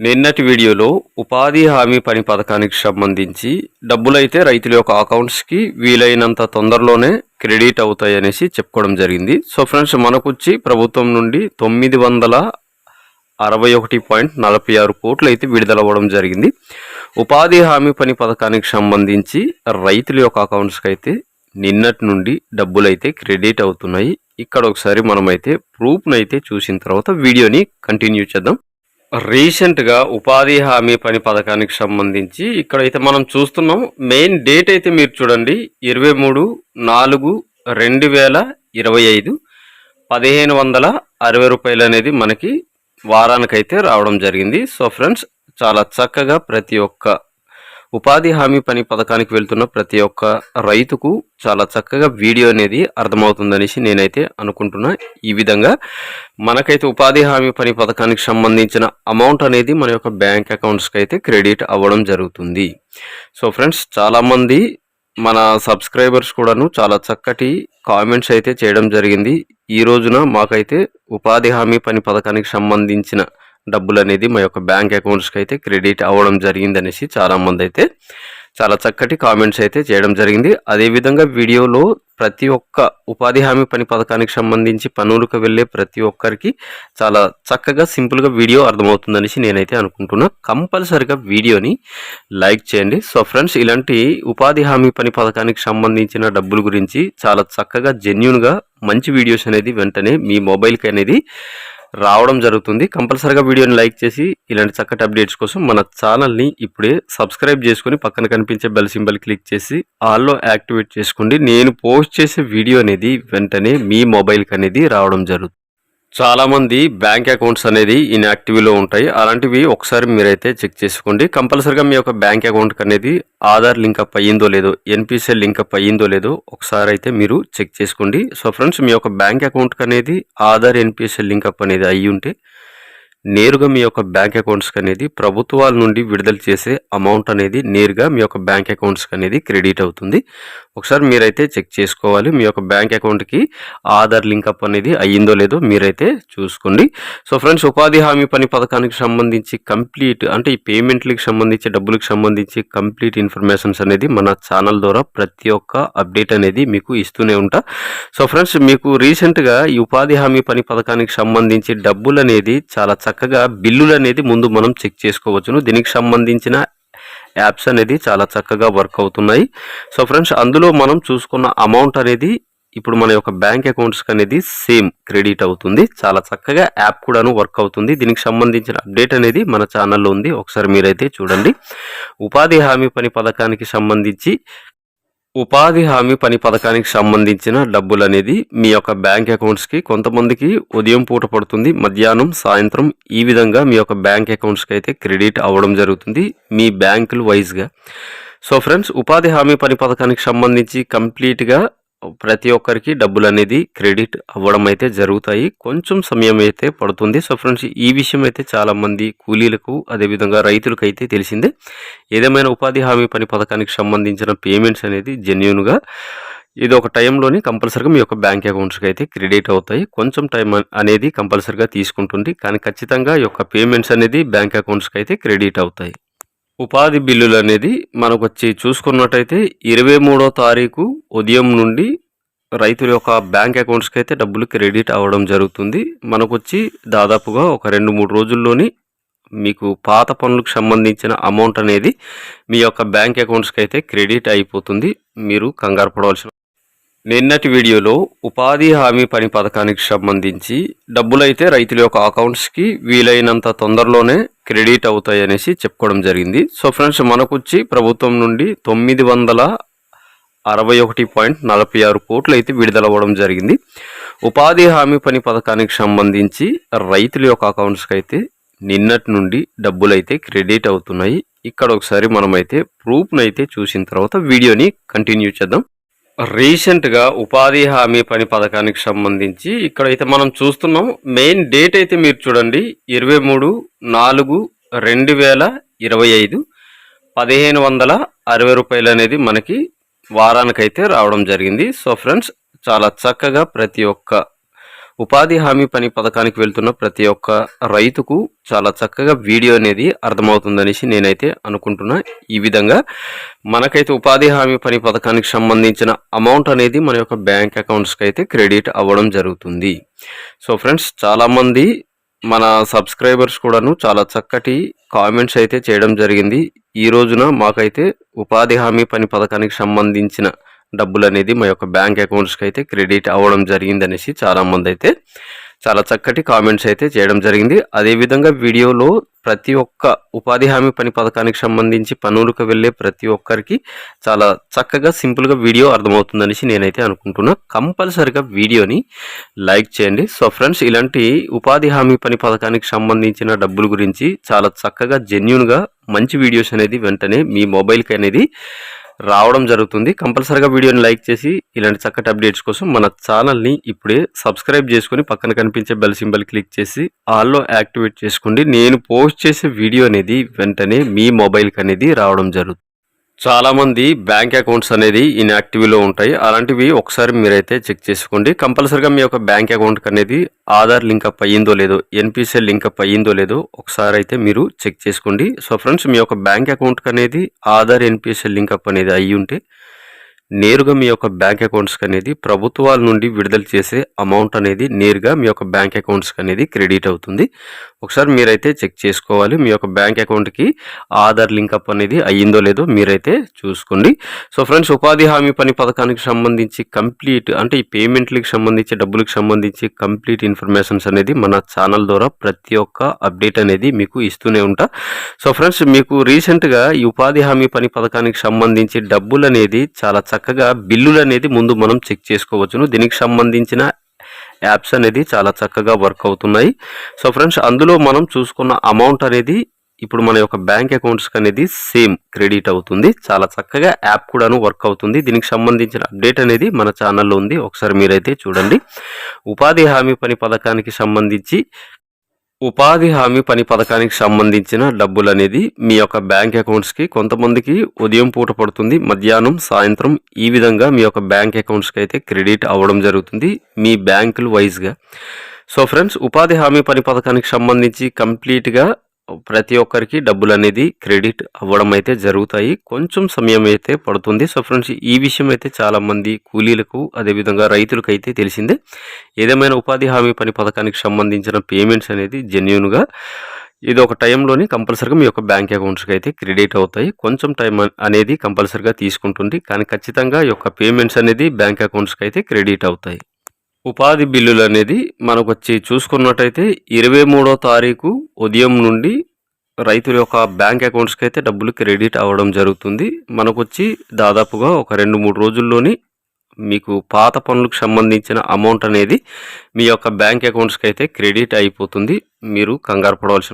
నిన్నటి వీడియోలో ఉపాధి హామీ పని పథకానికి సంబంధించి డబ్బులైతే రైతుల యొక్క అకౌంట్స్కి వీలైనంత తొందరలోనే క్రెడిట్ అవుతాయి అనేసి చెప్పుకోవడం జరిగింది. సో ఫ్రెండ్స్ మనకొచ్చి ప్రభుత్వం నుండి తొమ్మిది వందల అరవై ఒకటి పాయింట్ నలభై ఆరు కోట్లు అయితే విడుదల అవ్వడం జరిగింది. ఉపాధి హామీ పని పథకానికి సంబంధించి రైతుల యొక్క అకౌంట్స్కి అయితే నిన్నటి నుండి డబ్బులు అయితే క్రెడిట్ అవుతున్నాయి. ఇక్కడ ఒకసారి మనమైతే ప్రూఫ్ను అయితే చూసిన తర్వాత వీడియోని కంటిన్యూ చేద్దాం. రీసెంట్గా ఉపాధి హామీ పని పథకానికి సంబంధించి ఇక్కడైతే మనం చూస్తున్నాం. మెయిన్ డేట్ అయితే మీరు చూడండి. ఇరవై మూడు నాలుగు రెండు వేల ఇరవై ఐదు. పదిహేను వందల అరవై రూపాయలు అనేది మనకి వారానికైతే రావడం జరిగింది. సో ఫ్రెండ్స్ చాలా చక్కగా ప్రతి ఒక్క ఉపాధి హామీ పని పథకానికి వెళ్తున్న ప్రతి ఒక్క రైతుకు చాలా చక్కగా వీడియో అనేది అర్థమవుతుందనేసి నేనైతే అనుకుంటున్నా. ఈ విధంగా మనకైతే ఉపాధి హామీ పని పథకానికి సంబంధించిన అమౌంట్ అనేది మన యొక్క బ్యాంక్ అకౌంట్స్కి అయితే క్రెడిట్ అవ్వడం జరుగుతుంది. సో ఫ్రెండ్స్ చాలామంది మన సబ్స్క్రైబర్స్ కూడాను చాలా చక్కటి కామెంట్స్ అయితే చేయడం జరిగింది. ఈ రోజున మాకైతే ఉపాధి హామీ పని పథకానికి సంబంధించిన డబ్బులు అనేది మా యొక్క బ్యాంక్ అకౌంట్స్కి అయితే క్రెడిట్ అవ్వడం జరిగింది అనేసి చాలామంది అయితే చాలా చక్కటి కామెంట్స్ అయితే చేయడం జరిగింది. అదేవిధంగా వీడియోలో ప్రతి ఒక్క ఉపాధి హామీ పని పథకానికి సంబంధించి పనులకు వెళ్ళే ప్రతి ఒక్కరికి చాలా చక్కగా సింపుల్గా వీడియో అర్థమవుతుందనేసి నేనైతే అనుకుంటున్నా. కంపల్సరిగా వీడియోని లైక్ చేయండి. సో ఫ్రెండ్స్ ఇలాంటి ఉపాధి హామీ పని పథకానికి సంబంధించిన డబ్బుల గురించి చాలా చక్కగా జెన్యున్గా మంచి వీడియోస్ అనేది వెంటనే మీ మొబైల్కి అనేది రావడం జరుగుతుంది. కంపల్సరీగా వీడియోని లైక్ చేసి ఇలాంటి చక్కటి అప్డేట్స్ కోసం మన ఛానల్ని ఇప్పుడే సబ్స్క్రైబ్ చేసుకొని పక్కన కనిపించే బెల్ సింబల్ క్లిక్ చేసి ఆల్లో యాక్టివేట్ చేసుకోండి. నేను పోస్ట్ చేసే వీడియో అనేది వెంటనే మీ మొబైల్కి అనేది రావడం జరుగుతుంది చాలామంది బ్యాంక్ అకౌంట్స్ అనేది ఇన్యాక్టివ్లో ఉంటాయి. అలాంటివి ఒకసారి మీరైతే చెక్ చేసుకోండి. కంపల్సరిగా మీ యొక్క బ్యాంక్ అకౌంట్కి అనేది ఆధార్ లింకప్ అయ్యిందో లేదో ఎన్పిసిఎల్ లింకప్ అయ్యిందో లేదో ఒకసారి అయితే మీరు చెక్ చేసుకోండి. సో ఫ్రెండ్స్ మీ యొక్క బ్యాంక్ అకౌంట్కి అనేది ఆధార్ ఎన్పిసిఎల్ లింకప్ అనేది అయ్యి ఉంటే నేరుగా మీ యొక్క బ్యాంక్ అకౌంట్స్కి అనేది ప్రభుత్వాల నుండి విడుదల చేసే అమౌంట్ అనేది నేరుగా మీ యొక్క బ్యాంక్ అకౌంట్స్కి అనేది క్రెడిట్ అవుతుంది. ఒకసారి మీరైతే చెక్ చేసుకోవాలి. మీ యొక్క బ్యాంక్ అకౌంట్కి ఆధార్ లింకప్ అనేది అయ్యిందో లేదో మీరైతే చూసుకోండి. సో ఫ్రెండ్స్ ఉపాధి హామీ పని పథకానికి సంబంధించి కంప్లీట్ అంటే ఈ పేమెంట్లకి సంబంధించి డబ్బులకు సంబంధించి కంప్లీట్ ఇన్ఫర్మేషన్స్ అనేది మన ఛానల్ ద్వారా ప్రతి ఒక్క అప్డేట్ అనేది మీకు ఇస్తూనే ఉంటా. సో ఫ్రెండ్స్ మీకు రీసెంట్గా ఈ ఉపాధి హామీ పని పథకానికి సంబంధించి డబ్బులు అనేది చాలా చక్కగా బిల్లులు అనేది ముందు మనం చెక్ చేసుకోవచ్చును. దీనికి సంబంధించిన యాప్స్ అనేది చాలా చక్కగా వర్క్ అవుతున్నాయి. సో ఫ్రెండ్స్ అందులో మనం చూసుకున్న అమౌంట్ అనేది ఇప్పుడు మన యొక్క బ్యాంక్ అకౌంట్స్కి అనేది సేమ్ క్రెడిట్ అవుతుంది. చాలా చక్కగా యాప్ కూడాను వర్క్ అవుతుంది. దీనికి సంబంధించిన అప్డేట్ అనేది మన ఛానల్లో ఉంది. ఒకసారి మీరైతే చూడండి. ఉపాధి హామీ పని పథకానికి సంబంధించి ఉపాధి హామీ పని పథకానికి సంబంధించిన డబ్బులు అనేది మీ యొక్క బ్యాంక్ అకౌంట్స్కి కొంతమందికి ఉదయం పూట పడుతుంది మధ్యాహ్నం సాయంత్రం ఈ విధంగా మీ యొక్క బ్యాంక్ అకౌంట్స్కి అయితే క్రెడిట్ అవ్వడం జరుగుతుంది మీ బ్యాంకులు వైజ్గా. సో ఫ్రెండ్స్ ఉపాధి హామీ పని పథకానికి సంబంధించి కంప్లీట్గా ప్రతి ఒక్కరికి డబ్బులు అనేది క్రెడిట్ అవ్వడం అయితే జరుగుతాయి. కొంచెం సమయం అయితే పడుతుంది. సో ఫ్రెండ్స్ ఈ విషయం అయితే చాలా మంది కూలీలకు అదేవిధంగా రైతులకు అయితే తెలిసిందే. ఏదేమైనా ఉపాధి హామీ పని పథకానికి సంబంధించిన పేమెంట్స్ అనేది జెన్యున్గా ఇది ఒక టైంలోని కంపల్సరిగా మీ యొక్క బ్యాంక్ అకౌంట్స్కి అయితే క్రెడిట్ అవుతాయి. కొంచెం టైం అనేది కంపల్సరీగా తీసుకుంటుంది. కానీ ఖచ్చితంగా ఈ యొక్క పేమెంట్స్ అనేది బ్యాంక్ అకౌంట్స్కి అయితే క్రెడిట్ అవుతాయి. ఉపాధి బిల్లులు అనేది మనకు వచ్చి చూసుకున్నట్టయితే ఇరవై మూడో తారీఖు ఉదయం నుండి రైతుల యొక్క బ్యాంక్ అకౌంట్స్కి అయితే డబ్బులు క్రెడిట్ అవ్వడం జరుగుతుంది. మనకు వచ్చి దాదాపుగా ఒక రెండు మూడు రోజుల్లోని మీకు పాత పనులకు సంబంధించిన అమౌంట్ అనేది మీ యొక్క బ్యాంక్ అకౌంట్స్కి అయితే క్రెడిట్ అయిపోతుంది. మీరు కంగారు పడవలసిన నిన్నటి వీడియోలో ఉపాధి హామీ పని పథకానికి సంబంధించి డబ్బులైతే రైతుల యొక్క అకౌంట్స్కి వీలైనంత తొందరలోనే క్రెడిట్ అవుతాయి అనేసి చెప్పుకోవడం జరిగింది. సో ఫ్రెండ్స్ మనకొచ్చి ప్రభుత్వం నుండి తొమ్మిది వందల అరవై ఒకటి పాయింట్ నలభై ఆరు కోట్లు అయితే విడుదల అవ్వడం జరిగింది. ఉపాధి హామీ పని పథకానికి సంబంధించి రైతుల యొక్క అకౌంట్స్కి అయితే నిన్నటి నుండి డబ్బులు అయితే క్రెడిట్ అవుతున్నాయి. ఇక్కడ ఒకసారి మనమైతే ప్రూఫ్ను అయితే చూసిన తర్వాత వీడియోని కంటిన్యూ చేద్దాం. రీసెంట్గా ఉపాధి హామీ పని పథకానికి సంబంధించి ఇక్కడైతే మనం చూస్తున్నాం. మెయిన్ డేట్ అయితే మీరు చూడండి. ఇరవై మూడు నాలుగు రెండు వేల ఇరవై ఐదు. పదిహేను వందల అరవై రూపాయలు అనేది మనకి వారానికైతే రావడం జరిగింది. సో ఫ్రెండ్స్ చాలా చక్కగా ప్రతి ఒక్క ఉపాధి హామీ పని పథకానికి వెళ్తున్న ప్రతి ఒక్క రైతుకు చాలా చక్కగా వీడియో అనేది అర్థమవుతుందనేసి నేనైతే అనుకుంటున్నా. ఈ విధంగా మనకైతే ఉపాధి హామీ పని పథకానికి సంబంధించిన అమౌంట్ అనేది మన యొక్క బ్యాంక్ అకౌంట్స్కి అయితే క్రెడిట్ అవ్వడం జరుగుతుంది. సో ఫ్రెండ్స్ చాలామంది మన సబ్స్క్రైబర్స్ కూడాను చాలా చక్కటి కామెంట్స్ అయితే చేయడం జరిగింది. ఈ రోజున మాకైతే ఉపాధి హామీ పని పథకానికి సంబంధించిన డబ్బులు అనేది మా యొక్క బ్యాంక్ అకౌంట్స్కి అయితే క్రెడిట్ అవ్వడం జరిగింది అనేసి చాలామంది అయితే చాలా చక్కటి కామెంట్స్ అయితే చేయడం జరిగింది. అదేవిధంగా వీడియోలో ప్రతి ఒక్క ఉపాధి హామీ పని పథకానికి సంబంధించి పనులకు వెళ్ళే ప్రతి ఒక్కరికి చాలా చక్కగా సింపుల్గా వీడియో అర్థమవుతుందనేసి నేనైతే అనుకుంటున్నా. కంపల్సరిగా వీడియోని లైక్ చేయండి. సో ఫ్రెండ్స్ ఇలాంటి ఉపాధి హామీ పని పథకానికి సంబంధించిన డబ్బుల గురించి చాలా చక్కగా జెన్యున్గా మంచి వీడియోస్ అనేది వెంటనే మీ మొబైల్కి అనేది రావడం జరుగుతుంది. కంపల్సరీగా వీడియోని లైక్ చేసి ఇలాంటి చక్కటి అప్డేట్స్ కోసం మన ఛానల్ని ఇప్పుడే సబ్స్క్రైబ్ చేసుకొని పక్కన కనిపించే బెల్ సింబల్ క్లిక్ చేసి ఆల్లో యాక్టివేట్ చేసుకోండి. నేను పోస్ట్ చేసే వీడియో అనేది వెంటనే మీ మొబైల్కి అనేది రావడం జరుగుతుంది. చాలామంది బ్యాంక్ అకౌంట్స్ అనేది ఇన్యాక్టివ్లో ఉంటాయి. అలాంటివి ఒకసారి మీరైతే చెక్ చేసుకోండి. కంపల్సరీగా మీ యొక్క బ్యాంక్ అకౌంట్కి అనేది ఆధార్ లింకప్ అయ్యిందో లేదో ఎన్పిసిఎల్ లింకప్ అయ్యిందో లేదో ఒకసారి అయితే మీరు చెక్ చేసుకోండి. సో ఫ్రెండ్స్ మీ యొక్క బ్యాంక్ అకౌంట్కి అనేది ఆధార్ ఎన్పిసిఎల్ లింకప్ అనేది అయ్యి ఉంటే నేరుగా మీ యొక్క బ్యాంక్ అకౌంట్స్కి అనేది ప్రభుత్వాల నుండి విడుదల చేసే అమౌంట్ అనేది నేరుగా మీ యొక్క బ్యాంక్ అకౌంట్స్కి అనేది క్రెడిట్ అవుతుంది. ఒకసారి మీరైతే చెక్ చేసుకోవాలి. మీ యొక్క బ్యాంక్ అకౌంట్కి ఆధార్ లింకప్ అనేది అయ్యిందో లేదో మీరైతే చూసుకోండి. సో ఫ్రెండ్స్ ఉపాధి హామీ పని పథకానికి సంబంధించి కంప్లీట్ అంటే ఈ పేమెంట్లకు సంబంధించి డబ్బులకు సంబంధించి కంప్లీట్ ఇన్ఫర్మేషన్స్ అనేది మన ఛానల్ ద్వారా ప్రతి ఒక్క అప్డేట్ అనేది మీకు ఇస్తూనే ఉంటా. సో ఫ్రెండ్స్ మీకు రీసెంట్గా ఈ ఉపాధి హామీ పని పథకానికి సంబంధించి డబ్బులు అనేది చాలా చక్కగా చక్కగా బిల్లులు అనేది ముందు మనం చెక్ చేసుకోవచ్చును. దీనికి సంబంధించిన యాప్స్ అనేది చాలా చక్కగా వర్క్ అవుతున్నాయి. సో ఫ్రెండ్స్ అందులో మనం చూసుకున్న అమౌంట్ అనేది ఇప్పుడు మన యొక్క బ్యాంక్ అకౌంట్స్కి అనేది సేమ్ క్రెడిట్ అవుతుంది. చాలా చక్కగా యాప్ కూడాను వర్క్ అవుతుంది. దీనికి సంబంధించిన అప్డేట్ అనేది మన ఛానల్లో ఉంది. ఒకసారి మీరైతే చూడండి. ఉపాధి హామీ పని పథకానికి సంబంధించి ఉపాధి హామీ పని పథకానికి సంబంధించిన డబ్బులు అనేది మీ యొక్క బ్యాంక్ అకౌంట్స్కి కొంతమందికి ఉదయం పూట పడుతుంది మధ్యాహ్నం సాయంత్రం ఈ విధంగా మీ యొక్క బ్యాంక్ అకౌంట్స్కి అయితే క్రెడిట్ అవ్వడం జరుగుతుంది మీ బ్యాంకులు వైజ్గా. సో ఫ్రెండ్స్ ఉపాధి హామీ పని పథకానికి సంబంధించి కంప్లీట్గా ప్రతి ఒక్కరికి డబ్బులు అనేది క్రెడిట్ అవ్వడం అయితే జరుగుతాయి. కొంచెం సమయం అయితే పడుతుంది. సో ఫ్రెండ్స్ ఈ విషయం అయితే చాలామంది కూలీలకు అదేవిధంగా రైతులకు అయితే తెలిసిందే. ఏదేమైనా ఉపాధి హామీ పని పథకానికి సంబంధించిన పేమెంట్స్ అనేది జెన్యున్గా ఇది ఒక టైంలోని కంపల్సరీగా మీ యొక్క బ్యాంక్ అకౌంట్స్కి అయితే క్రెడిట్ అవుతాయి. కొంచెం టైం అనేది కంపల్సరీగా తీసుకుంటుంది. కానీ ఖచ్చితంగా ఈ యొక్క పేమెంట్స్ అనేది బ్యాంక్ అకౌంట్స్కి అయితే క్రెడిట్ అవుతాయి. ఉపాధి బిల్లులు అనేది మనకు వచ్చి చూసుకున్నట్టయితే ఇరవై మూడో తారీఖు ఉదయం నుండి రైతుల యొక్క బ్యాంక్ అకౌంట్స్కి అయితే డబ్బులు క్రెడిట్ అవ్వడం జరుగుతుంది. మనకు వచ్చి దాదాపుగా ఒక రెండు మూడు రోజుల్లోని మీకు పాత పనులకు సంబంధించిన అమౌంట్ అనేది మీ యొక్క బ్యాంక్ అకౌంట్స్కి అయితే క్రెడిట్ అయిపోతుంది. మీరు కంగారు పడవలసిన